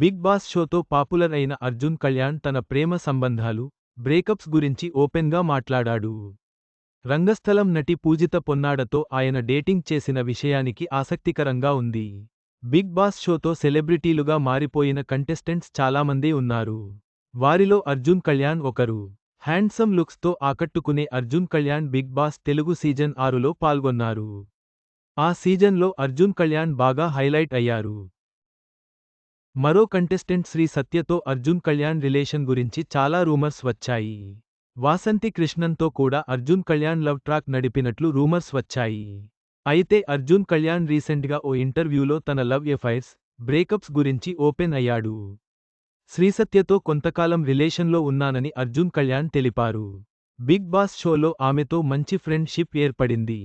Big boss షోతో popular అయిన అర్జున్ కళ్యాణ్ తన ప్రేమ సంబంధాలు బ్రేకప్స్ గురించి ఓపెన్గా మాట్లాడాడు. రంగస్థలం నటి పూజిత పొన్నాడతో ఆయన డేటింగ్ చేసిన విషయానికి ఆసక్తికరంగా ఉంది. బిగ్ బాస్ షోతో సెలబ్రిటీలుగా మారిపోయిన కంటెస్టెంట్స్ చాలామంది ఉన్నారు. వారిలో అర్జున్ కళ్యాణ్ ఒకరు. హ్యాండ్సమ్ లుక్స్తో ఆకట్టుకునే Arjun Kalyan big boss Telugu season ఆరులో పాల్గొన్నారు. ఆ సీజన్లో అర్జున్ కళ్యాణ్ బాగా హైలైట్ అయ్యారు. మరో కంటెస్టెంట్ శ్రీ సత్యతో అర్జున్ కళ్యాణ్ రిలేషన్ గురించి చాలా రూమర్స్ వచ్చాయి. వాసంతి కృష్ణన్తో కూడా అర్జున్ కళ్యాణ్ లవ్ ట్రాక్ నడిపినట్లు రూమర్స్ వచ్చాయి. అయితే అర్జున్ కళ్యాణ్ రీసెంట్గా ఓ ఇంటర్వ్యూలో తన లవ్ ఎఫైర్స్ బ్రేకప్స్ గురించి ఓపెన్ అయ్యాడు. శ్రీసత్యతో కొంతకాలం రిలేషన్లో ఉన్నానని అర్జున్ కళ్యాణ్ తెలిపారు. బిగ్ బాస్ షోలో ఆమెతో మంచి ఫ్రెండ్షిప్ ఏర్పడింది.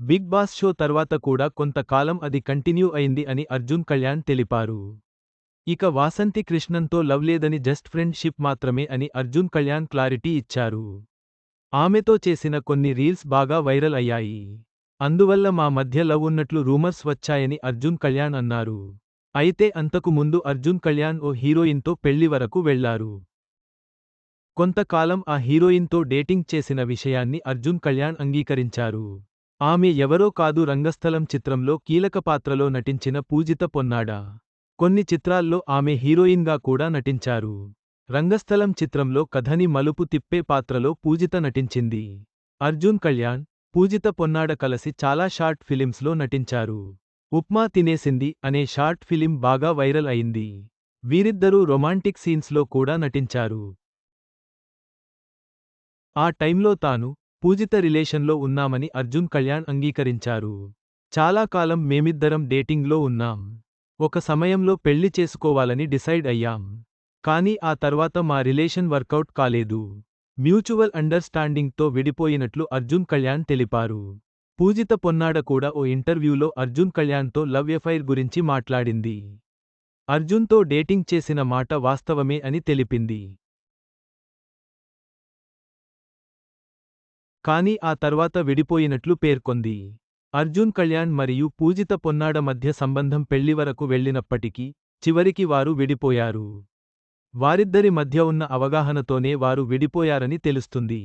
బిగ్ బాస్ షో తర్వాత కూడా కొంతకాలం అది కంటిన్యూ అయింది అని అర్జున్ కళ్యాణ్ తెలిపారు. ఇక వాసంతి కృష్ణన్తో లవ్ లేదని జస్ట్ ఫ్రెండ్షిప్ మాత్రమే అని అర్జున్ కళ్యాణ్ క్లారిటీ ఇచ్చారు. ఆమెతో చేసిన కొన్ని రీల్స్ బాగా వైరల్ అయ్యాయి. అందువల్ల మా మధ్య లవ్ ఉన్నట్లు రూమర్స్ వచ్చాయని అర్జున్ కళ్యాణ్ అన్నారు. అయితే అంతకు ముందు అర్జున్ కళ్యాణ్ ఓ హీరోయిన్తో పెళ్ళి వరకు వెళ్ళారు. కొంతకాలం ఆ హీరోయిన్తో డేటింగ్ చేసిన విషయాన్ని అర్జున్ కళ్యాణ్ అంగీకరించారు. ఆమె ఎవరో కాదు రంగస్థలం చిత్రంలో కీలక పాత్రలో నటించిన పూజిత పొన్నాడ. కొన్ని చిత్రాల్లో ఆమె హీరోయిన్గా కూడా నటించారు. రంగస్థలం చిత్రంలో కథని మలుపు తిప్పే పాత్రలో పూజిత నటించింది. అర్జున్ కళ్యాణ్ పూజిత పొన్నాడ కలసి చాలా షార్ట్ ఫిలిమ్స్లో నటించారు. ఉప్మా తినేసింది అనే షార్ట్ ఫిలిం బాగా వైరల్ అయింది. వీరిద్దరూ రొమాంటిక్ సీన్స్లో కూడా నటించారు. ఆ టైంలో తాను పూజిత రిలేషన్లో ఉన్నామని అర్జున్ కళ్యాణ్ అంగీకరించారు. చాలా కాలం మేమిద్దరం డేటింగ్లో ఉన్నాం. ఒక సమయంలో పెళ్ళి చేసుకోవాలని డిసైడ్ అయ్యాం. కానీ ఆ తర్వాత మా రిలేషన్ వర్కౌట్ కాలేదు. మ్యూచువల్ అండర్స్టాండింగ్తో విడిపోయినట్లు అర్జున్ కళ్యాణ్ తెలిపారు. పూజిత పొన్నాడ కూడా ఓ ఇంటర్వ్యూలో అర్జున్ కళ్యాణ్తో లవ్ ఎఫైర్ గురించి మాట్లాడింది. అర్జున్తో డేటింగ్ చేసిన మాట వాస్తవమే అని తెలిపింది. కానీ ఆ తర్వాత విడిపోయినట్లు పేర్కొంది. అర్జున్ కళ్యాణ్ మరియు పూజిత పొన్నాడ మధ్య సంబంధం పెళ్ళి వరకు వెళ్ళినప్పటికీ చివరికి వారు విడిపోయారు. వారిద్దరి మధ్య ఉన్న అవగాహనతోనే వారు విడిపోయారని తెలుస్తుంది.